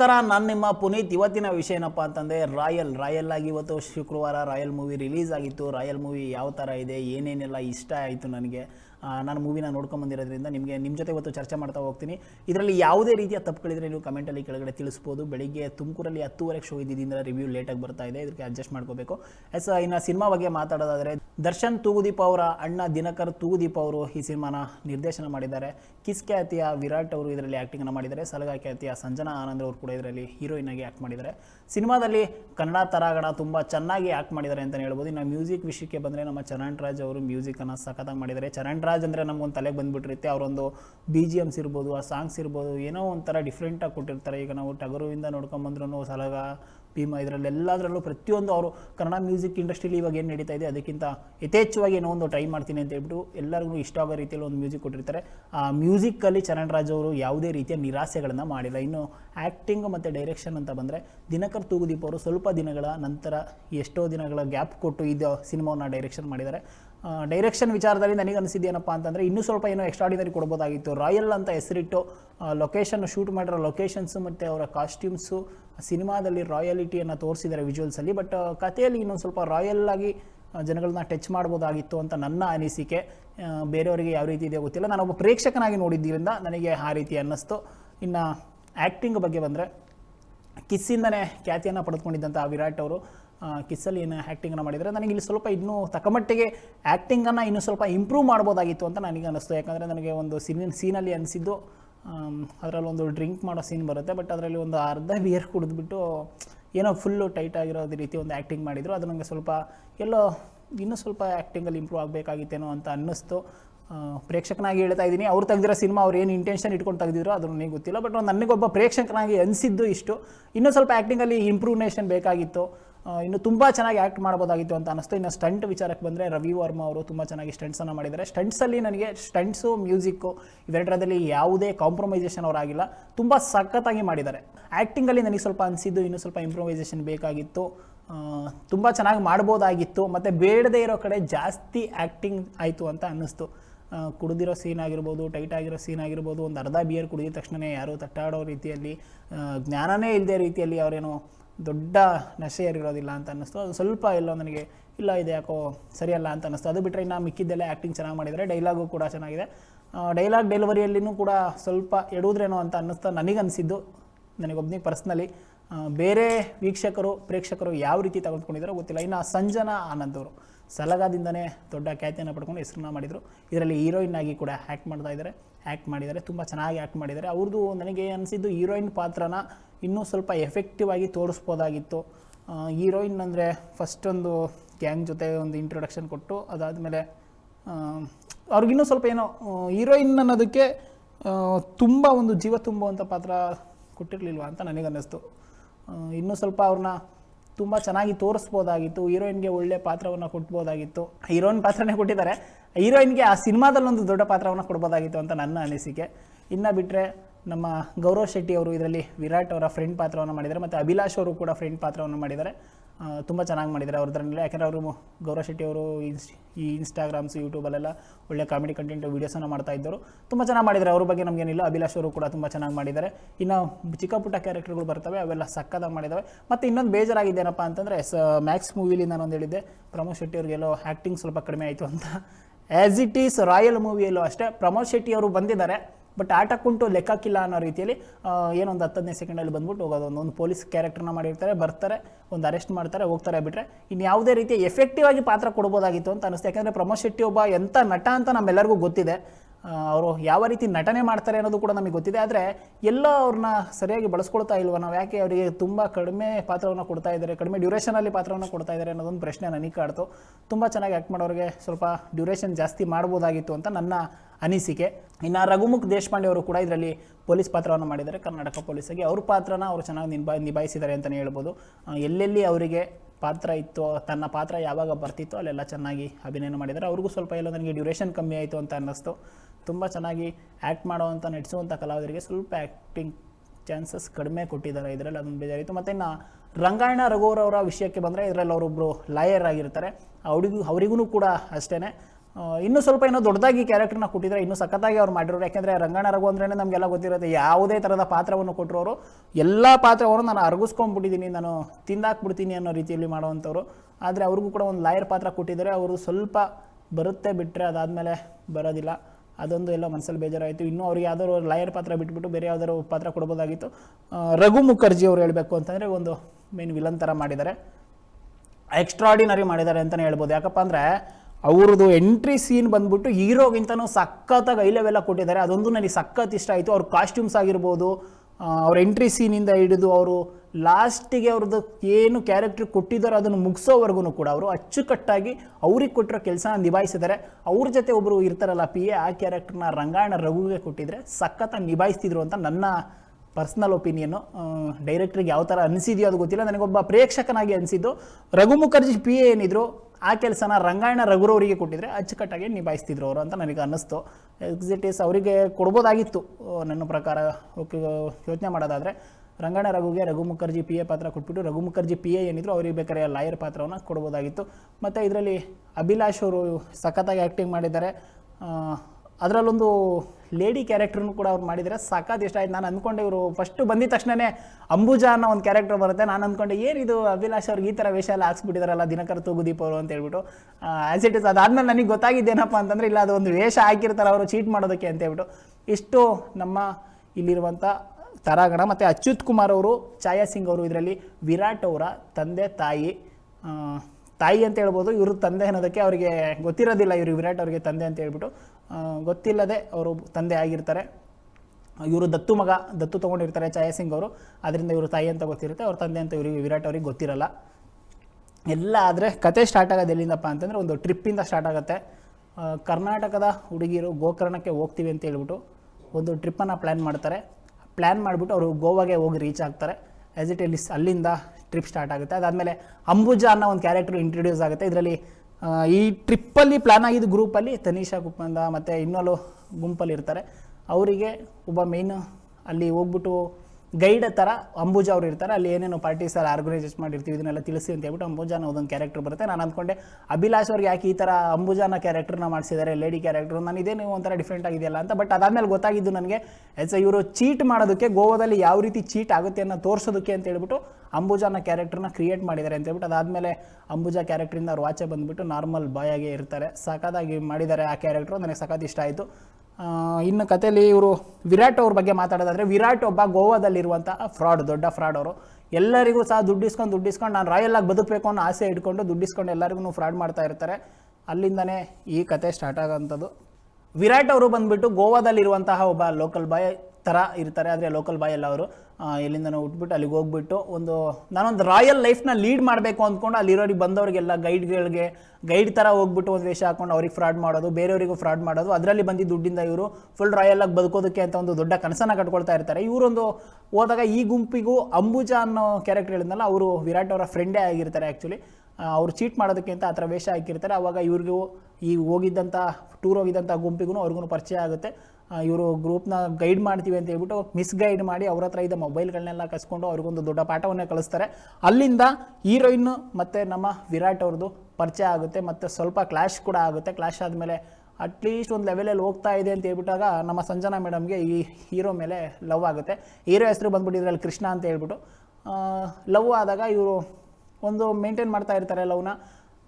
ನಮಸ್ಕಾರ, ನಾನು ನಿಮ್ಮ ಪುನೀತ್. ಇವತ್ತಿನ ವಿಷಯ ಏನಪ್ಪ ಅಂತಂದರೆ, ರಾಯಲ್. ರಾಯಲ್ ಆಗಿ ಇವತ್ತು ಶುಕ್ರವಾರ ರಾಯಲ್ ಮೂವಿ ರಿಲೀಸ್ ಆಗಿತ್ತು. ರಾಯಲ್ ಮೂವಿ ಯಾವ ಥರ ಇದೆ, ಏನೇನೆಲ್ಲ ಇಷ್ಟ ಆಯಿತು ನನಗೆ? ನಾನು ಮೂವಿನ ನೋಡ್ಕೊಂಬಂದಿರೋದ್ರಿಂದ ನಿಮಗೆ ನಿಮ್ಮ ಜೊತೆ ಇವತ್ತು ಚರ್ಚೆ ಮಾಡ್ತಾ ಹೋಗ್ತೀನಿ. ಇದರಲ್ಲಿ ಯಾವುದೇ ರೀತಿಯ ತಪ್ಪುಗಳಿದ್ರೆ ನೀವು ಕಮೆಂಟಲ್ಲಿ ಕೆಳಗಡೆ ತಿಳಿಸ್ಬೋದು. ಬೆಳಿಗ್ಗೆ ತುಮಕೂರಲ್ಲಿ ಹತ್ತುವರೆಗೆ ಶೋ ಇದ್ದಿದ್ದರಿಂದ ರಿವ್ಯೂ ಲೇಟಾಗಿ ಬರ್ತಾ ಇದೆ. ಇದಕ್ಕೆ ಅಡ್ಜಸ್ಟ್ ಮಾಡ್ಕೋಬೇಕು. ಎಸ್ ಇನ್ನು ಸಿನಿಮಾ ಬಗ್ಗೆ ಮಾತಾಡೋದಾದರೆ, ದರ್ಶನ್ ತೂಗುದೀಪ್ ಅವರ ಅಣ್ಣ ದಿನಕರ್ ತೂಗುದೀಪ್ ಅವರು ಈ ಸಿನಿಮಾನ ನಿರ್ದೇಶನ ಮಾಡಿದ್ದಾರೆ. ಕಿಸ್ ಖ್ಯಾತಿಯ ವಿರಾಟ್ ಅವರು ಇದರಲ್ಲಿ ಆ್ಯಕ್ಟಿಂಗನ್ನು ಮಾಡಿದ್ದಾರೆ. ಸಲಗಾ ಖ್ಯಾತಿಯ ಸಂಜನಾ ಆನಂದ್ ಅವರು ಕೂಡ ಇದರಲ್ಲಿ ಹೀರೋಯಿನ್ ಆಗಿ ಆ್ಯಕ್ಟ್ ಮಾಡಿದ್ದಾರೆ. ಸಿನಿಮಾದಲ್ಲಿ ಕನ್ನಡ ತರಾಗಣ ತುಂಬ ಚೆನ್ನಾಗಿ ಆ್ಯಕ್ಟ್ ಮಾಡಿದ್ದಾರೆ ಅಂತಲೇ ಹೇಳ್ಬೋದು. ಇನ್ನು ಮ್ಯೂಸಿಕ್ ವಿಷಯಕ್ಕೆ ಬಂದರೆ ನಮ್ಮ ಚರಣ್ ರಾಜ್ ಅವರು ಮ್ಯೂಸಿಕನ್ನು ಸಖತ್ತಾಗಿ ಮಾಡಿದ್ದಾರೆ. ಚರಣ್ ರಾಜ್ ಅಂದರೆ ನಮಗೊಂದು ತಲೆಗೆ ಬಂದುಬಿಟ್ಟಿರುತ್ತೆ. ಅವರೊಂದು ಬಿ ಜಿ ಎಮ್ಸ್ ಇರ್ಬೋದು, ಆ ಸಾಂಗ್ಸ್ ಇರ್ಬೋದು, ಏನೋ ಒಂಥರ ಡಿಫ್ರೆಂಟಾಗಿ ಕೊಟ್ಟಿರ್ತಾರೆ. ಈಗ ನಾವು ಟಗರುವಿಂದ ನೋಡ್ಕೊಂಬಂದ್ರೂ ಸಲಗ, ಭೀಮಾ ಇದರಲ್ಲಿ ಎಲ್ಲದರಲ್ಲೂ ಪ್ರತಿಯೊಂದು ಅವರು ಕನ್ನಡ ಮ್ಯೂಸಿಕ್ ಇಂಡಸ್ಟ್ರೀಲಿ ಇವಾಗ ಏನು ನಡೀತಾ ಇದೆ, ಅದಕ್ಕಿಂತ ಯಥೇಚ್ಛವಾಗಿ ಏನೋ ಒಂದು ಟ್ರೈ ಮಾಡ್ತೀನಿ ಅಂತ ಹೇಳ್ಬಿಟ್ಟು ಎಲ್ಲರಿಗೂ ಇಷ್ಟ ಆಗೋ ರೀತಿಯಲ್ಲಿ ಒಂದು ಮ್ಯೂಸಿಕ್ ಕೊಟ್ಟಿರ್ತಾರೆ. ಆ ಮ್ಯೂಸಿಕ್ಕಲ್ಲಿ ಚರಣ್ ರಾಜ್ ಅವರು ಯಾವುದೇ ರೀತಿಯ ನಿರಾಸೆಗಳನ್ನು ಮಾಡಿಲ್ಲ. ಇನ್ನು ಆ್ಯಕ್ಟಿಂಗ್ ಮತ್ತು ಡೈರೆಕ್ಷನ್ ಅಂತ ಬಂದರೆ ದಿನಕರ್ ತೂಗುದೀಪ್ ಅವರು ಸ್ವಲ್ಪ ದಿನಗಳ ನಂತರ ಎಷ್ಟೋ ದಿನಗಳ ಗ್ಯಾಪ್ ಕೊಟ್ಟು ಇದು ಸಿನಿಮಾವನ್ನು ಡೈರೆಕ್ಷನ್ ಮಾಡಿದ್ದಾರೆ. ಡೈರೆಕ್ಷನ್ ವಿಚಾರದಲ್ಲಿ ನನಗೆ ಅನಿಸಿದ್ದು ಏನಪ್ಪ ಅಂತಂದರೆ ಇನ್ನೂ ಸ್ವಲ್ಪ ಏನೋ ಎಕ್ಸ್ಟ್ರಾಡಿನರಿ ಕೊಡ್ಬೋದಾಗಿತ್ತು. ರಾಯಲ್ ಅಂತ ಹೆಸರಿಟ್ಟು ಲೊಕೇಶನ್ ಶೂಟ್ ಮಾಡಿರೋ ಲೊಕೇಶನ್ಸು ಮತ್ತು ಅವರ ಕಾಸ್ಟ್ಯೂಮ್ಸು ಸಿನಿಮಾದಲ್ಲಿ ರಾಯಲಿಟಿಯನ್ನು ತೋರಿಸಿದ್ದಾರೆ ವಿಜುವಲ್ಸಲ್ಲಿ ಬಟ್ ಕಥೆಯಲ್ಲಿ ಇನ್ನೊಂದು ಸ್ವಲ್ಪ ರಾಯಲ್ ಆಗಿ ಜನಗಳನ್ನ ಟಚ್ ಮಾಡ್ಬೋದಾಗಿತ್ತು ಅಂತ ನನ್ನ ಅನಿಸಿಕೆ. ಬೇರೆಯವರಿಗೆ ಯಾವ ರೀತಿ ಇದೆ ಗೊತ್ತಿಲ್ಲ. ನಾನೊಬ್ಬ ಪ್ರೇಕ್ಷಕನಾಗಿ ನೋಡಿದ್ದರಿಂದ ನನಗೆ ಆ ರೀತಿ ಅನ್ನಿಸ್ತು. ಇನ್ನು ಆ್ಯಕ್ಟಿಂಗ್ ಬಗ್ಗೆ ಬಂದರೆ, ಕಿಸ್ಸಿಂದನೇ ಖ್ಯಾತಿಯನ್ನು ಪಡೆದುಕೊಂಡಿದ್ದಂಥ ವಿರಾಟ್ ಅವರು ಕಿಸ್ಸಲ್ಲಿ ಏನು ಆ್ಯಕ್ಟಿಂಗನ್ನು ಮಾಡಿದರೆ ನನಗೆ ಇಲ್ಲಿ ಸ್ವಲ್ಪ ಇನ್ನೂ ತಕ್ಕಮಟ್ಟಿಗೆ ಆ್ಯಕ್ಟಿಂಗನ್ನು ಇನ್ನೂ ಸ್ವಲ್ಪ ಇಂಪ್ರೂವ್ ಮಾಡ್ಬೋದಾಗಿತ್ತು ಅಂತ ನನಗೆ ಅನ್ನಿಸ್ತು ಯಾಕಂದರೆ ನನಗೆ ಒಂದು ಸೀನ್ ಸೀನಲ್ಲಿ ಅನಿಸಿದ್ದು ಅದರಲ್ಲಿ ಒಂದು ಡ್ರಿಂಕ್ ಮಾಡೋ ಸೀನ್ ಬರುತ್ತೆ ಬಟ್ ಅದರಲ್ಲಿ ಒಂದು ಅರ್ಧ ಬಿಯರ್ ಕುಡಿದ್ಬಿಟ್ಟು ಏನೋ ಫುಲ್ಲು ಟೈಟ್ ಆಗಿರೋ ರೀತಿ ಒಂದು ಆ್ಯಕ್ಟಿಂಗ್ ಮಾಡಿದರು. ಅದು ನನಗೆ ಸ್ವಲ್ಪ ಎಲ್ಲೋ ಇನ್ನೂ ಸ್ವಲ್ಪ ಆ್ಯಕ್ಟಿಂಗಲ್ಲಿ ಇಂಪ್ರೂವ್ ಆಗಬೇಕಾಗಿತ್ತೇನೋ ಅಂತ ಅನ್ನಿಸ್ತು. ಪ್ರೇಕ್ಷಕನಾಗಿ ಹೇಳ್ತಾ ಇದ್ದೀನಿ. ಅವ್ರು ತೆಗೆದಿರೋ ಸಿನಿಮಾ ಅವ್ರು ಏನು ಇಂಟೆನ್ಷನ್ ಇಟ್ಕೊಂಡು ತೆಗೆದಿರೋ ಅದು ನನಗೆ ಗೊತ್ತಿಲ್ಲ ಬಟ್ ನನಗೊಬ್ಬ ಪ್ರೇಕ್ಷಕನಾಗಿ ಅನಿಸಿದ್ದು ಇಷ್ಟು. ಇನ್ನೂ ಸ್ವಲ್ಪ ಆ್ಯಕ್ಟಿಂಗಲ್ಲಿ ಇಂಪ್ರೂವ್ನೇಷನ್ ಬೇಕಾಗಿತ್ತು. ಇನ್ನು ತುಂಬ ಚೆನ್ನಾಗಿ ಆ್ಯಕ್ಟ್ ಮಾಡ್ಬೋದಾಗಿತ್ತು ಅಂತ ಅನಿಸ್ತು. ಇನ್ನು ಸ್ಟಂಟ್ ವಿಚಾರಕ್ಕೆ ಬಂದರೆ ರವಿ ವರ್ಮಾ ಅವರು ತುಂಬ ಚೆನ್ನಾಗಿ ಸ್ಟಂಟ್ಸನ್ನು ಮಾಡಿದ್ದಾರೆ. ಸ್ಟಂಟ್ಸಲ್ಲಿ ನನಗೆ ಸ್ಟಂಟ್ಸು, ಮ್ಯೂಸಿಕ್ಕು ಇವೆರಡರಲ್ಲಿ ಯಾವುದೇ ಕಾಂಪ್ರಮೈಸೇಷನ್ ಅವರಾಗಿಲ್ಲ ತುಂಬ ಸಖತ್ತಾಗಿ ಮಾಡಿದ್ದಾರೆ. ಆ್ಯಕ್ಟಿಂಗಲ್ಲಿ ನನಗೆ ಸ್ವಲ್ಪ ಅನಿಸಿದ್ದು ಇನ್ನೂ ಸ್ವಲ್ಪ ಇಂಪ್ರೂವೈಸೇಷನ್ ಬೇಕಾಗಿತ್ತು. ತುಂಬ ಚೆನ್ನಾಗಿ ಮಾಡ್ಬೋದಾಗಿತ್ತು. ಮತ್ತು ಬೇಡದೇ ಇರೋ ಕಡೆ ಜಾಸ್ತಿ ಆ್ಯಕ್ಟಿಂಗ್ ಆಯಿತು ಅಂತ ಅನ್ನಿಸ್ತು ಕುಡಿದಿರೋ ಸೀನ್ ಆಗಿರ್ಬೋದು, ಟೈಟ್ ಆಗಿರೋ ಸೀನ್ ಆಗಿರ್ಬೋದು, ಒಂದು ಅರ್ಧ ಬಿಯರ್ ಕುಡಿದ ತಕ್ಷಣವೇ ಯಾರು ತಟ್ಟಾಡೋ ರೀತಿಯಲ್ಲಿ ಜ್ಞಾನನೇ ಇಲ್ಲದೆ ರೀತಿಯಲ್ಲಿ ಅವರೇನೋ ದೊಡ್ಡ ನಶೆ ಏರಿರೋದಿಲ್ಲ ಅಂತ ಅನ್ನಿಸ್ತು. ಅದು ಸ್ವಲ್ಪ ಎಲ್ಲೋ ನನಗೆ, ಇಲ್ಲ ಇದು ಯಾಕೋ ಸರಿಯಲ್ಲ ಅಂತ ಅನ್ನಿಸ್ತು. ಅದು ಬಿಟ್ಟರೆ ಇನ್ನು ಮಿಕ್ಕಿದ್ದೆಲ್ಲ ಆ್ಯಕ್ಟಿಂಗ್ ಚೆನ್ನಾಗಿ ಮಾಡಿದರೆ. ಡೈಲಾಗು ಕೂಡ ಚೆನ್ನಾಗಿದೆ. ಡೈಲಾಗ್ ಡೆಲಿವರಿಯಲ್ಲಿನೂ ಕೂಡ ಸ್ವಲ್ಪ ಎಡುವುದ್ರೇನೋ ಅಂತ ಅನ್ನಿಸ್ತಾ ನನಗನ್ನಿಸಿದ್ದು ನನಗೊಬ್ಬನಿಗೆ ಪರ್ಸ್ನಲಿ ಬೇರೆ ವೀಕ್ಷಕರು, ಪ್ರೇಕ್ಷಕರು ಯಾವ ರೀತಿ ತೆಗೆದುಕೊಂಡಿದ್ದಾರೋ ಗೊತ್ತಿಲ್ಲ. ಇನ್ನು ಸಂಜನಾ ಆನಂದ್ ಅವರು ಸಲಗಾದಿಂದನೇ ದೊಡ್ಡ ಖ್ಯಾತಿಯನ್ನು ಪಡ್ಕೊಂಡು ಹೆಸರನ್ನ ಮಾಡಿದರು. ಇದರಲ್ಲಿ ಹೀರೋಯಿನ್ ಆಗಿ ಕೂಡ ಆ್ಯಕ್ಟ್ ಮಾಡ್ತಾ ಇದ್ದಾರೆ. ಆ್ಯಕ್ಟ್ ಮಾಡಿದ್ದಾರೆ. ತುಂಬ ಚೆನ್ನಾಗಿ ಆ್ಯಕ್ಟ್ ಮಾಡಿದ್ದಾರೆ. ಅವ್ರದ್ದು ನನಗೆ ಅನಿಸಿದ್ದು ಹೀರೋಯಿನ್ ಪಾತ್ರನ ಇನ್ನೂ ಸ್ವಲ್ಪ ಎಫೆಕ್ಟಿವ್ ಆಗಿ ತೋರಿಸ್ಬೋದಾಗಿತ್ತು. ಹೀರೋಯಿನ್ ಅಂದರೆ ಫಸ್ಟ್ ಒಂದು ಗ್ಯಾಂಗ್ ಜೊತೆ ಒಂದು ಇಂಟ್ರೊಡಕ್ಷನ್ ಕೊಟ್ಟು ಅದಾದಮೇಲೆ ಅವ್ರಿಗಿನ್ನೂ ಸ್ವಲ್ಪ ಏನೋ ಹೀರೋಯಿನ್ ಅನ್ನೋದಕ್ಕೆ ತುಂಬ ಒಂದು ಜೀವ ತುಂಬುವಂಥ ಪಾತ್ರ ಕೊಟ್ಟಿರಲಿಲ್ವ ಅಂತ ನನಗನ್ನಿಸ್ತು. ಇನ್ನೂ ಸ್ವಲ್ಪ ಅವ್ರನ್ನ ತುಂಬ ಚೆನ್ನಾಗಿ ತೋರಿಸ್ಬೋದಾಗಿತ್ತು ಹೀರೋಯಿನ್ಗೆ ಒಳ್ಳೆ ಪಾತ್ರವನ್ನು ಕೊಟ್ಬೋದಾಗಿತ್ತು ಹೀರೋಯಿನ್ ಪಾತ್ರನೇ ಕೊಟ್ಟಿದ್ದಾರೆ. ಹೀರೋಯಿನ್ಗೆ ಆ ಸಿನಿಮಾದಲ್ಲೊಂದು ದೊಡ್ಡ ಪಾತ್ರವನ್ನು ಕೊಡ್ಬೋದಾಗಿತ್ತು ಅಂತ ನನ್ನ ಅನಿಸಿಕೆ. ಇನ್ನು ಬಿಟ್ಟರೆ ನಮ್ಮ ಗೌರವ್ ಶೆಟ್ಟಿ ಅವರು ಇದರಲ್ಲಿ ವಿರಾಟ್ ಅವರ ಫ್ರೆಂಡ್ ಪಾತ್ರವನ್ನು ಮಾಡಿದ್ದಾರೆ ಮತ್ತು ಅಭಿಲಾಷ್ ಅವರು ಕೂಡ ಫ್ರೆಂಡ್ ಪಾತ್ರವನ್ನು ಮಾಡಿದ್ದಾರೆ. ತುಂಬ ಚೆನ್ನಾಗಿ ಮಾಡಿದ್ದಾರೆ ಅವ್ರದ್ರಲ್ಲಿ ಯಾಕೆಂದರೆ ಅವರು ಗೌರವ್ ಶೆಟ್ಟಿ ಅವರು ಇನ್ಸ್, ಈ ಇನ್ಸ್ಟಾಗ್ರಾಮ್ಸ್ ಯೂಟ್ಯೂಬಲ್ಲೆಲ್ಲ ಒಳ್ಳೆ ಕಾಮಿಡಿ ಕಂಟೆಂಟ್ ವೀಡಿಯೋಸನ್ನು ಮಾಡ್ತಾ ಇದ್ದರು ತುಂಬ ಚೆನ್ನಾಗಿ ಮಾಡಿದ್ದಾರೆ. ಅವ್ರ ಬಗ್ಗೆ ನಮಗೇನಿಲ್ಲ. ಅಭಿಲಾಷ್ ಅವರು ಕೂಡ ತುಂಬ ಚೆನ್ನಾಗಿ ಮಾಡಿದ್ದಾರೆ. ಇನ್ನು ಚಿಕ್ಕ ಪುಟ್ಟ ಕ್ಯಾರೆಕ್ಟರ್ಗಳು ಬರ್ತವೆ. ಅವೆಲ್ಲ ಸಕ್ಕದಾಗಿ ಮಾಡಿದ್ದಾವೆ ಮತ್ತು ಇನ್ನೊಂದು ಬೇಜಾರಾಗಿದ್ದೇನಪ್ಪ ಅಂತಂದರೆ, ಸ ಮ್ಯಾಕ್ಸ್ ಮೂವಿಲಿ ಒಂದು ಹೇಳಿದ್ದೆ. ಪ್ರಮೋದ್ ಶೆಟ್ಟಿ ಅವ್ರಿಗೆಲ್ಲೋ ಆ್ಯಕ್ಟಿಂಗ್ ಸ್ವಲ್ಪ ಕಡಿಮೆ ಆಯಿತು ಅಂತ. ಆ್ಯಸ್ ಇಟ್ ಈಸ್ ರಾಯಲ್ ಮೂವಿಯಲ್ಲೂ ಅಷ್ಟೇ. ಪ್ರಮೋದ್ ಶೆಟ್ಟಿ ಅವರು ಬಂದಿದ್ದಾರೆ. ಬಟ್ ಆಟಕ್ಕುಂಟು ಲೆಕ್ಕಕ್ಕಿಲ್ಲ ಅನ್ನೋ ರೀತಿಯಲ್ಲಿ ಏನೊಂದು ಹತ್ತನೇ ಸೆಕೆಂಡಲ್ಲಿ ಬಂದ್ಬಿಟ್ಟು ಹೋಗೋದು. ಒಂದು ಪೊಲೀಸ್ ಕ್ಯಾರೆಕ್ಟರ್ನ ಮಾಡಿರ್ತಾರೆ, ಬರ್ತಾರೆ, ಒಂದು ಅರೆಸ್ಟ್ ಮಾಡ್ತಾರೆ, ಹೋಗ್ತಾರೆ ಬಿಟ್ಟರೆ ಇನ್ನು ಯಾವುದೇ ರೀತಿಯ ಎಫೆಕ್ಟಿವ್ ಆಗಿ ಪಾತ್ರ ಕೊಡ್ಬೋದಾಗಿತ್ತು ಅಂತ ಅನಿಸ್ತು. ಯಾಕಂದರೆ ಪ್ರಮೋದ್ ಶೆಟ್ಟಿ ಒಬ್ಬ ಎಂಥ ನಟ ಅಂತ ನಮ್ಮೆಲ್ಲರಿಗೂ ಗೊತ್ತಿದೆ. ಅವರು ಯಾವ ರೀತಿ ನಟನೆ ಮಾಡ್ತಾರೆ ಅನ್ನೋದು ಕೂಡ ನಮಗೆ ಗೊತ್ತಿದೆ. ಆದರೆ ಎಲ್ಲ ಅವ್ರನ್ನ ಸರಿಯಾಗಿ ಬಳಸ್ಕೊಳ್ತಾ ಇಲ್ವ? ನಾವು ಯಾಕೆ ಅವರಿಗೆ ತುಂಬ ಕಡಿಮೆ ಪಾತ್ರವನ್ನು ಕೊಡ್ತಾ ಇದ್ದಾರೆ ಕಡಿಮೆ ಡ್ಯೂರೇಷನಲ್ಲಿ ಪಾತ್ರವನ್ನು ಕೊಡ್ತಾ ಇದ್ದಾರೆ ಅನ್ನೋದೊಂದು ಪ್ರಶ್ನೆ ನನಗೆ ಕಾಡ್ತು. ತುಂಬ ಚೆನ್ನಾಗಿ ಆ್ಯಕ್ಟ್ ಮಾಡೋರಿಗೆ ಸ್ವಲ್ಪ ಡ್ಯೂರೇಷನ್ ಜಾಸ್ತಿ ಮಾಡ್ಬೋದಾಗಿತ್ತು ಅಂತ ನನ್ನ ಅನಿಸಿಕೆ. ಇನ್ನು ರಘುಮುಖ್ ದೇಶಪಾಂಡೆ ಅವರು ಕೂಡ ಇದರಲ್ಲಿ ಪೊಲೀಸ್ ಪಾತ್ರವನ್ನು ಮಾಡಿದ್ದಾರೆ. ಕರ್ನಾಟಕ ಪೊಲೀಸಿಗೆ ಅವ್ರ ಪಾತ್ರನ ಅವರು ಚೆನ್ನಾಗಿ ನಿಭಾ, ನಿಭಾಯಿಸಿದ್ದಾರೆ ಅಂತಲೇ ಹೇಳ್ಬೋದು. ಎಲ್ಲೆಲ್ಲಿ ಅವರಿಗೆ ಪಾತ್ರ ಇತ್ತು, ತನ್ನ ಪಾತ್ರ ಯಾವಾಗ ಬರ್ತಿತ್ತು ಅಲ್ಲೆಲ್ಲ ಚೆನ್ನಾಗಿ ಅಭಿನಯ ಮಾಡಿದ್ದಾರೆ. ಅವ್ರಿಗೂ ಸ್ವಲ್ಪ ಎಲ್ಲೋ ನನಗೆ ಡ್ಯೂರೇಷನ್ ಕಮ್ಮಿ ಆಯಿತು ಅಂತ ಅನ್ನಿಸ್ತು. ತುಂಬ ಚೆನ್ನಾಗಿ ಆ್ಯಕ್ಟ್ ಮಾಡೋವಂಥ ನಟಿಸುವಂಥ ಕಲಾವಿದರಿಗೆ ಸ್ವಲ್ಪ ಆ್ಯಕ್ಟಿಂಗ್ ಚಾನ್ಸಸ್ ಕಡಿಮೆ ಕೊಟ್ಟಿದ್ದಾರೆ ಇದರಲ್ಲಿ. ಅದೊಂದು ಬೇಜಾರಿತ್ತು ಮತ್ತು ಇನ್ನು ರಂಗಾಯಣ ರಘುವರವರ ವಿಷಯಕ್ಕೆ ಬಂದರೆ ಇದರಲ್ಲಿ ಅವರೊಬ್ಬರು ಲಾಯರ್ ಆಗಿರ್ತಾರೆ. ಅವರಿಗೂ ಅವರಿಗೂ ಕೂಡ ಅಷ್ಟೇ ಇನ್ನೂ ಸ್ವಲ್ಪ ಏನೋ ದೊಡ್ಡದಾಗಿ ಕ್ಯಾರೆಕ್ಟರ್ನ ಕೊಟ್ಟಿದ್ದಾರೆ ಇನ್ನೂ ಸಖತ್ತಾಗಿ ಅವ್ರು ಮಾಡಿರೋರು. ಯಾಕೆಂದರೆ ರಂಗಾಯಣ ರಘು ಅಂದ್ರೆ ನಮಗೆಲ್ಲ ಗೊತ್ತಿರುತ್ತೆ. ಯಾವುದೇ ಥರದ ಪಾತ್ರವನ್ನು ಕೊಟ್ಟರು ಅವರು. ಎಲ್ಲ ಪಾತ್ರವನ್ನು ನಾನು ಅರಗಿಸ್ಕೊಂಡ್ಬಿಟ್ಟಿದ್ದೀನಿ. ನಾನು ತಿಂದಾಕ್ಬಿಡ್ತೀನಿ ಅನ್ನೋ ರೀತಿಯಲ್ಲಿ ಮಾಡುವಂಥವ್ರು. ಆದರೆ ಅವ್ರಿಗೂ ಕೂಡ ಒಂದು ಲಾಯರ್ ಪಾತ್ರ ಕೊಟ್ಟಿದ್ದಾರೆ. ಅವರು ಸ್ವಲ್ಪ ಬರುತ್ತೆ ಬಿಟ್ಟರೆ ಅದಾದಮೇಲೆ ಬರೋದಿಲ್ಲ. ಅದೊಂದು ಎಲ್ಲ ಮನಸ್ಸಲ್ಲಿ ಬೇಜಾರಾಯಿತು. ಇನ್ನೂ ಅವ್ರಿಗೆ ಯಾವ್ದಾದ್ರು ಲಾಯರ್ ಪಾತ್ರ ಬಿಟ್ಬಿಟ್ಟು ಬೇರೆ ಯಾವ್ದಾದ್ರು ಪಾತ್ರ ಕೊಡ್ಬೋದಾಗಿತ್ತು. ರಘು ಮುಖರ್ಜಿ ಅವರು ಹೇಳಬೇಕು ಅಂತಂದರೆ ಒಂದು ಮೇನ್ ವಿಲನ್ ಥರ ಮಾಡಿದ್ದಾರೆ. ಎಕ್ಸ್ಟ್ರಾಡಿನರಿ ಮಾಡಿದ್ದಾರೆ ಅಂತಲೇ ಹೇಳ್ಬೋದು. ಯಾಕಪ್ಪ ಅಂದರೆ ಅವ್ರದ್ದು ಎಂಟ್ರಿ ಸೀನ್ ಬಂದ್ಬಿಟ್ಟು ಹೀರೋಗಿಂತನೂ ಸಖತ್ತಾಗಿ ಐ ಲೆವೆಲ್ಲ ಕೊಟ್ಟಿದ್ದಾರೆ. ಅದೊಂದು ನನಗೆ ಸಖತ್ ಇಷ್ಟ ಆಯಿತು. ಅವ್ರ ಕಾಸ್ಟ್ಯೂಮ್ಸ್ ಆಗಿರ್ಬೋದು ಅವ್ರ ಎಂಟ್ರಿ ಸೀನಿಂದ ಹಿಡಿದು ಅವರು ಲಾಸ್ಟಿಗೆ ಅವ್ರದ್ದು ಏನು ಕ್ಯಾರೆಕ್ಟರ್ ಕೊಟ್ಟಿದ್ದಾರೋ ಅದನ್ನು ಮುಗಿಸೋವರೆಗೂ ಕೂಡ ಅವರು ಅಚ್ಚುಕಟ್ಟಾಗಿ ಅವ್ರಿಗೆ ಕೊಟ್ಟಿರೋ ಕೆಲಸನ ನಿಭಾಯಿಸಿದ್ದಾರೆ. ಅವ್ರ ಜೊತೆ ಒಬ್ಬರು ಇರ್ತಾರಲ್ಲ ಪಿ ಎ ಆ ಕ್ಯಾರೆಕ್ಟರ್ನ ರಂಗಾಯಣ ರಘುಗೆ ಕೊಟ್ಟಿದ್ರೆ ಸಖತ್ತಾಗಿ ನಿಭಾಯಿಸ್ತಿದ್ರು ಅಂತ ನನ್ನ ಪರ್ಸ್ನಲ್ ಒಪಿನಿಯನ್ನು ಡೈರೆಕ್ಟ್ರಿಗೆ ಯಾವ ಥರ ಅನಿಸಿದೆಯೋ ಅದು ಗೊತ್ತಿಲ್ಲ. ನನಗೊಬ್ಬ ಪ್ರೇಕ್ಷಕನಾಗಿ ಅನಿಸಿದ್ದು ರಘು ಮುಖರ್ಜಿ ಪಿ ಎ ಏನಿದ್ರು ಆ ಕೆಲಸನ ರಂಗಾಯಣ ರಘುರವರಿಗೆ ಕೊಟ್ಟಿದ್ರೆ ಅಚ್ಚುಕಟ್ಟಾಗಿ ನಿಭಾಯಿಸ್ತಿದ್ರು ಅವರು ಅಂತ ನನಗೆ ಅನ್ನಿಸ್ತು. ಎಕ್ಸಿಟಿಸ್ ಅವರಿಗೆ ಕೊಡ್ಬೋದಾಗಿತ್ತು ನನ್ನ ಪ್ರಕಾರ. ಓಕೆ, ಯೋಚನೆ ಮಾಡೋದಾದರೆ. ರಂಗಾಯಣ ರಘುಗೆ ರಘು ಮುಖರ್ಜಿ ಪಿ ಎ ಪಾತ್ರ ಕೊಟ್ಬಿಟ್ಟು ರಘು ಮುಖರ್ಜಿ ಪಿ ಎ ಏನಿದ್ರು ಅವರಿಗೆ ಬೇಕಾದ್ರೆ ಲಾಯರ್ ಪಾತ್ರವನ್ನು ಕೊಡ್ಬೋದಾಗಿತ್ತು ಮತ್ತು ಇದರಲ್ಲಿ ಅಭಿಲಾಷ್ ಅವರು ಸಖತ್ತಾಗಿ ಆ್ಯಕ್ಟಿಂಗ್ ಮಾಡಿದ್ದಾರೆ. ಅದರಲ್ಲೊಂದು ಲೇಡಿ ಕ್ಯಾರೆಕ್ಟರ್ನು ಕೂಡ ಅವ್ರು ಮಾಡಿದರೆ ಸಖತ್ ಇಷ್ಟ ಆಯ್ತು. ನಾನು ಅಂದ್ಕೊಂಡೆ ಇವರು ಫಸ್ಟು ಬಂದಿದ ತಕ್ಷಣವೇ ಅಂಬುಜಾ ಅನ್ನೋ ಒಂದು ಕ್ಯಾರೆಕ್ಟರ್ ಬರುತ್ತೆ. ನಾನು ಅಂದ್ಕೊಂಡೆ ಏನಿದು ಅಭಿಲಾಷ್ ಅವ್ರಿಗೆ ಈ ಥರ ವೇಷ ಎಲ್ಲ ಹಾಕ್ಸ್ಬಿಟ್ಟಿದಾರಲ್ಲ, ದಿನಕರ ತೂಗುದೀಪ್ ಅವರು ಅಂತ ಹೇಳ್ಬಿಟ್ಟು. ಆ್ಯಸ್ ಇಟ್ ಇಸ್ ಅದಾದಮೇಲೆ ನನಗೆ ಗೊತ್ತಾಗಿದ್ದೇನಪ್ಪ ಅಂತಂದರೆ, ಇಲ್ಲ, ಅದು ಒಂದು ವೇಷ ಹಾಕಿರ್ತಾರೆ, ಅವರು ಚೀಟ್ ಮಾಡೋದಕ್ಕೆ ಅಂತ ಹೇಳ್ಬಿಟ್ಟು. ಇಷ್ಟು ನಮ್ಮ ಇಲ್ಲಿರುವಂಥ ತರಾಗಣ ಮತ್ತು ಅಚ್ಯುತ್ ಕುಮಾರ್ ಅವರು, ಛಾಯಾ ಸಿಂಗ್ ಅವರು ಇದರಲ್ಲಿ ವಿರಾಟ್ ಅವರ ತಂದೆ, ತಾಯಿ. ತಾಯಿ ಅಂತ ಹೇಳ್ಬೋದು, ಇವರು ತಂದೆ ಅನ್ನೋದಕ್ಕೆ ಅವರಿಗೆ ಗೊತ್ತಿರೋದಿಲ್ಲ ಇವರು ವಿರಾಟ್ ಅವರಿಗೆ ತಂದೆ ಅಂತ ಹೇಳ್ಬಿಟ್ಟು. ಗೊತ್ತಿಲ್ಲದೆ ಅವರು ತಂದೆ ಆಗಿರ್ತಾರೆ. ಇವರು ದತ್ತು ಮಗ, ದತ್ತು ತೊಗೊಂಡಿರ್ತಾರೆ ಛಾಯಾ ಸಿಂಗ್ ಅವರು. ಅದರಿಂದ ಇವರು ತಾಯಿ ಅಂತ ಗೊತ್ತಿರುತ್ತೆ, ಅವ್ರ ತಂದೆ ಅಂತ ಇವರಿಗೆ ವಿರಾಟ್ ಅವ್ರಿಗೆ ಗೊತ್ತಿರಲ್ಲ. ಎಲ್ಲ ಆದರೆ ಕತೆ ಸ್ಟಾರ್ಟ್ ಆಗೋದು ಎಲ್ಲಿಂದಪ್ಪ ಅಂತಂದರೆ ಒಂದು ಟ್ರಿಪ್ಪಿಂದ ಸ್ಟಾರ್ಟ್ ಆಗುತ್ತೆ. ಕರ್ನಾಟಕದ ಹುಡುಗಿಯರು ಗೋಕರ್ಣಕ್ಕೆ ಹೋಗ್ತೀವಿ ಅಂತ ಹೇಳ್ಬಿಟ್ಟು ಒಂದು ಟ್ರಿಪ್ಪನ್ನು ಪ್ಲ್ಯಾನ್ ಮಾಡ್ತಾರೆ. ಪ್ಲ್ಯಾನ್ ಮಾಡಿಬಿಟ್ಟು ಅವರು ಗೋವಾಗೆ ಹೋಗಿ ರೀಚ್ ಆಗ್ತಾರೆ. ಆ್ಯಸ್ ಇಟ್ ಇಸ್ ಅಲ್ಲಿಂದ ಟ್ರಿಪ್ ಸ್ಟಾರ್ಟ್ ಆಗುತ್ತೆ. ಅದಾದಮೇಲೆ ಅಂಬುಜಾ ಅನ್ನೋ ಒಂದು ಕ್ಯಾರೆಕ್ಟರ್ ಇಂಟ್ರೊಡ್ಯೂಸ್ ಆಗುತ್ತೆ. ಇದರಲ್ಲಿ ಈ ಟ್ರಿಪ್ಪಲ್ಲಿ ಪ್ಲ್ಯಾನ್ ಆಗಿದ್ದು ಗ್ರೂಪಲ್ಲಿ ತನೀಷಾ ಕುಪ್ಪಂದ ಮತ್ತು ಇನ್ನೊಲು ಗುಂಪಲ್ಲಿ ಇರ್ತಾರೆ. ಅವರಿಗೆ ಒಬ್ಬ ಮೇನ್ ಅಲ್ಲಿ ಹೋಗ್ಬಿಟ್ಟು ಗೈಡ್ ಥರ ಅಂಬುಜ ಅವ್ರು ಇರ್ತಾರೆ. ಅಲ್ಲಿ ಏನೇನು ಪಾರ್ಟೀಸ್ ಅಲ್ಲಿ ಆರ್ಗನೈಸ್ ಮಾಡಿರ್ತೀವಿ, ಇದನ್ನೆಲ್ಲ ತಿಳಿಸಿ ಅಂತ ಹೇಳ್ಬಿಟ್ಟು ಅಂಬುಜ ಅನ್ನೋ ಒಂದು ಕ್ಯಾರೆಕ್ಟರ್ ಬರುತ್ತೆ. ನಾನು ಅಂದ್ಕೊಂಡೆ ಅಭಿಲಾಷ್ ಅವ್ರಿಗೆ ಯಾಕೆ ಈ ಥರ ಅಂಬುಜಾನ ಕ್ಯಾರೆಕ್ಟರ್ನ ಮಾಡಿಸಿದ್ದಾರೆ ಲೇಡಿ ಕ್ಯಾರೆಕ್ಟರ್ ನಾನು ಇದೇನು ಒಂಥರ ಡಿಫ್ರೆಂಟ್ ಆಗಿದೆಯಲ್ಲ ಅಂತ ಬಟ್ ಅದಾದಮೇಲೆ ಗೊತ್ತಾಗಿದ್ದು ನನಗೆ ಎಸ್ ಇವರು ಚೀಟ್ ಮಾಡೋದಕ್ಕೆ ಗೋವಾದಲ್ಲಿ ಯಾವ ರೀತಿ ಚೀಟ್ ಆಗುತ್ತೆ ಅನ್ನೋ ತೋರಿಸೋದಕ್ಕೆ ಅಂತ ಹೇಳ್ಬಿಟ್ಟು ಅಂಬುಜಾನ ಕ್ಯಾರೆಕ್ಟರ್ನ ಕ್ರಿಯೇಟ್ ಮಾಡಿದ್ದಾರೆ ಅಂತ ಹೇಳ್ಬಿಟ್ಟು, ಅದಾದಮೇಲೆ ಅಂಬುಜಾ ಕ್ಯಾರೆಕ್ಟ್ರಿಂದ ಅವ್ರು ವಾಚೆ ಬಂದುಬಿಟ್ಟು ನಾರ್ಮಲ್ ಬಾಯ್ ಆಗೇ ಇರ್ತಾರೆ. ಸಖತ್ತಾಗಿ ಮಾಡಿದ್ದಾರೆ ಆ ಕ್ಯಾರೆಕ್ಟ್ರು ನನಗೆ ಸಖತ್ ಇಷ್ಟ ಆಯಿತು. ಇನ್ನು ಕಥೆಯಲ್ಲಿ ಇವರು ವಿರಾಟ್ ಅವ್ರ ಬಗ್ಗೆ ಮಾತಾಡೋದಾದರೆ, ವಿರಾಟ್ ಒಬ್ಬ ಗೋವಾದಲ್ಲಿರುವಂಥ ಫ್ರಾಡ್, ದೊಡ್ಡ ಫ್ರಾಡ್ ಅವರು. ಎಲ್ಲರಿಗೂ ಸಹ ದುಡ್ಡು ಇಸ್ಕೊಂಡು ನಾನು ರಾಯಲ್ ಆಗಿ ಬದುಕಬೇಕು ಅನ್ನೋ ಆಸೆ ಇಟ್ಕೊಂಡು ದುಡ್ಡಿಸ್ಕೊಂಡು ಎಲ್ಲರಿಗೂ ಫ್ರಾಡ್ ಮಾಡ್ತಾ ಇರ್ತಾರೆ. ಅಲ್ಲಿಂದನೇ ಈ ಕತೆ ಸ್ಟಾರ್ಟ್ ಆಗೋಂಥದ್ದು. ವಿರಾಟ್ ಅವರು ಬಂದ್ಬಿಟ್ಟು ಗೋವಾದಲ್ಲಿರುವಂತಹ ಒಬ್ಬ ಲೋಕಲ್ ಬಾಯ್ ಥರ ಇರ್ತಾರೆ. ಆದರೆ ಲೋಕಲ್ ಬಾಯ್ ಎಲ್ಲ ಅವರು. ಎಲ್ಲಿಂದನೋ ಉಟ್ಬಿಟ್ಟು ಅಲ್ಲಿಗೆ ಹೋಗ್ಬಿಟ್ಟು ಒಂದು ನಾನೊಂದು ರಾಯಲ್ ಲೈಫ್ನ ಲೀಡ್ ಮಾಡಬೇಕು ಅಂದ್ಕೊಂಡು ಅಲ್ಲಿರೋರಿಗೆ ಬಂದವರಿಗೆಲ್ಲ ಗೈಡ್ಗಳಿಗೆ, ಗೈಡ್ ಥರ ಹೋಗ್ಬಿಟ್ಟು ಒಂದು ವೇಷ ಹಾಕೊಂಡು ಅವ್ರಿಗೆ ಫ್ರಾಡ್ ಮಾಡೋದು, ಬೇರೆಯವರಿಗೂ ಫ್ರಾಡ್ ಮಾಡೋದು, ಅದರಲ್ಲಿ ಬಂದು ದುಡ್ಡಿಂದ ಇವರು ಫುಲ್ ರಾಯಲ್ ಆಗಿ ಬದುಕೋದಕ್ಕೆ ಅಂತ ಒಂದು ದೊಡ್ಡ ಕನಸನ್ನು ಕಟ್ಕೊಳ್ತಾ ಇರ್ತಾರೆ. ಇವರೊಂದು ಹೋದಾಗ ಈ ಗುಂಪಿಗೂ ಅಂಬುಜಾ ಅನ್ನೋ ಕ್ಯಾರೆಕ್ಟರ್ ಹೇಳಿದ್ನಲ್ಲ ಅವರು ವಿರಾಟ್ ಅವರ ಫ್ರೆಂಡೇ ಆಗಿರ್ತಾರೆ ಆ್ಯಕ್ಚುಲಿ ಅವ್ರು ಚೀಟ್ ಮಾಡೋದಕ್ಕೆ ಅಂತ ಆ ಥರ ವೇಷ ಹಾಕಿರ್ತಾರೆ. ಅವಾಗ ಇವ್ರಿಗೂ ಈ ಹೋಗಿದ್ದಂಥ ಟೂರ್ ಹೋಗಿದ್ದಂಥ ಗುಂಪಿಗೂ ಅವ್ರಿಗೂ ಪರಿಚಯ ಆಗುತ್ತೆ. ಇವರು ಗ್ರೂಪ್ನ ಗೈಡ್ ಮಾಡ್ತೀವಿ ಅಂತ ಹೇಳ್ಬಿಟ್ಟು ಮಿಸ್ ಗೈಡ್ ಮಾಡಿ ಅವ್ರ ಹತ್ರ ಇದ್ದ ಮೊಬೈಲ್ಗಳನ್ನೆಲ್ಲ ಕಸ್ಕೊಂಡು ಅವ್ರಿಗೊಂದು ದೊಡ್ಡ ಪಾಠವನ್ನೇ ಕಳಿಸ್ತಾರೆ. ಅಲ್ಲಿಂದ ಹೀರೋಯಿನ್ ಮತ್ತು ನಮ್ಮ ವಿರಾಟ್ ಅವ್ರದ್ದು ಪರಿಚಯ ಆಗುತ್ತೆ ಮತ್ತು ಸ್ವಲ್ಪ ಕ್ಲಾಶ್ ಕೂಡ ಆಗುತ್ತೆ. ಕ್ಲಾಶ್ ಆದಮೇಲೆ ಅಟ್ಲೀಸ್ಟ್ ಒಂದು ಲೆವೆಲಲ್ಲಿ ಹೋಗ್ತಾ ಇದೆ ಅಂತ ಹೇಳ್ಬಿಟ್ಟಾಗ ನಮ್ಮ ಸಂಜನಾ ಮೇಡಮ್ಗೆ ಈ ಹೀರೋ ಮೇಲೆ ಲವ್ ಆಗುತ್ತೆ. ಹೀರೋ ಹೆಸರು ಬಂದ್ಬಿಟ್ಟು ಇದರಲ್ಲಿ ಕೃಷ್ಣ ಅಂತ ಹೇಳ್ಬಿಟ್ಟು ಲವ್ ಆದಾಗ ಇವರು ಒಂದು ಮೇಂಟೈನ್ ಮಾಡ್ತಾ ಇರ್ತಾರೆ ಲವ್ನ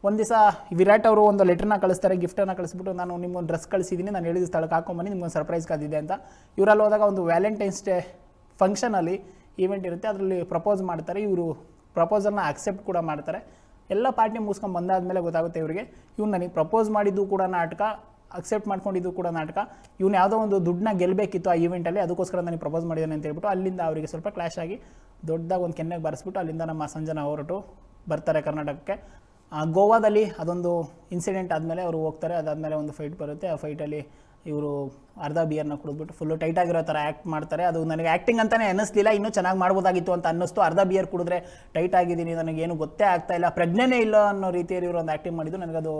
ಒಂದು ದಿವಸ ವಿರಾಟ್ ಅವರು ಒಂದು ಲೆಟ್ರನ್ನ ಕಳಿಸ್ತಾರೆ ಗಿಫ್ಟನ್ನು ಕಳಿಸ್ಬಿಟ್ಟು ನಾನು ನಿಮ್ಗೊಂದು ಡ್ರೆಸ್ ಕಳಿಸಿದ್ದೀನಿ ನಾನು ಹೇಳಿದ ಸ್ಥಳಕ್ಕೆ ಹಾಕೊಂಬನ್ನಿ, ನಿಮ್ಗೊಂದು ಸರ್ಪ್ರೈಸ್ ಕಾದಿದೆ ಅಂತ. ಇವರಲ್ಲಿ ಹೋದಾಗ ಒಂದು ವ್ಯಾಲೆಂಟೈನ್ಸ್ ಡೇ ಫಂಕ್ಷನಲ್ಲಿ ಈವೆಂಟ್ ಇರುತ್ತೆ, ಅದರಲ್ಲಿ ಪ್ರಪೋಸ್ ಮಾಡ್ತಾರೆ. ಇವರು ಪ್ರಪೋಸಲ್ನ ಆಕ್ಸೆಪ್ಟ್ ಕೂಡ ಮಾಡ್ತಾರೆ. ಎಲ್ಲ ಪಾರ್ಟಿ ಮುಗಿಸ್ಕೊಂಡು ಬಂದಾದ್ಮೇಲೆ ಗೊತ್ತಾಗುತ್ತೆ ಇವರಿಗೆ, ಇವ್ನು ನನಗೆ ಪ್ರಪೋಸ್ ಮಾಡಿದ್ದು ಕೂಡ ನಾಟಕ ಅಕ್ಸೆಪ್ಟ್ ಮಾಡ್ಕೊಂಡಿದ್ದು ಕೂಡ ನಾಟಕ. ಇವನು ಯಾವುದೋ ಒಂದು ದುಡ್ಡನ್ನ ಗೆಲ್ಲಬೇಕಿತ್ತು ಆ ಈವೆಂಟಲ್ಲಿ ಅದಕ್ಕೋಸ್ಕರ ನನಗೆ ಪ್ರಪೋಸ್ ಮಾಡಿದ್ದಾನೆ ಅಂತ ಹೇಳ್ಬಿಟ್ಟು ಅಲ್ಲಿಂದ ಅವರಿಗೆ ಸ್ವಲ್ಪ ಕ್ಲಾಶ್ ಆಗಿ ದೊಡ್ಡದಾಗಿ ಒಂದು ಕೆನ್ನೆಗೆ ಬಾರಿಸ್ಬಿಟ್ಟು ಅಲ್ಲಿಂದ ನಮ್ಮ ಸಂಜನಾ ಹೊರಟು ಬರ್ತಾರೆ ಕರ್ನಾಟಕಕ್ಕೆ. ಗೋವಾದಲ್ಲಿ ಅದೊಂದು ಇನ್ಸಿಡೆಂಟ್ ಆದಮೇಲೆ ಅವರು ಹೋಗ್ತಾರೆ ಅದಾದಮೇಲೆ ಒಂದು ಫೈಟ್ ಬರುತ್ತೆ. ಆ ಫೈಟಲ್ಲಿ ಇವರು ಅರ್ಧ ಬಿಯರ್ನ ಕುಡಿದ್ಬಿಟ್ಟು ಫುಲ್ಲು ಆಗಿರೋ ಥರ ಆ್ಯಕ್ಟ್ ಮಾಡ್ತಾರೆ. ಅದು ನನಗೆ ಆ್ಯಕ್ಟಿಂಗ್ ಅಂತಲೇ ಅನ್ನಿಸ್ಲಿಲ್ಲ, ಇನ್ನೂ ಚೆನ್ನಾಗಿ ಮಾಡ್ಬೋದಾಗಿತ್ತು ಅಂತ ಅನ್ನಿಸ್ತು. ಅರ್ಧ ಬಿಯರ್ ಕುಡಿದ್ರೆ ಟೈಟ್ ಆಗಿದ್ದೀನಿ ನನಗೇನು ಗೊತ್ತೇ ಆಗ್ತಾ ಇಲ್ಲ. ಪ್ರಜ್ಞೆನೇ ಇಲ್ಲ ಅನ್ನೋ ರೀತಿಯಲ್ಲಿ ಇವರು ಒಂದು ಆ್ಯಕ್ಟಿಂಗ್ ಮಾಡಿದ್ದು ನನಗದು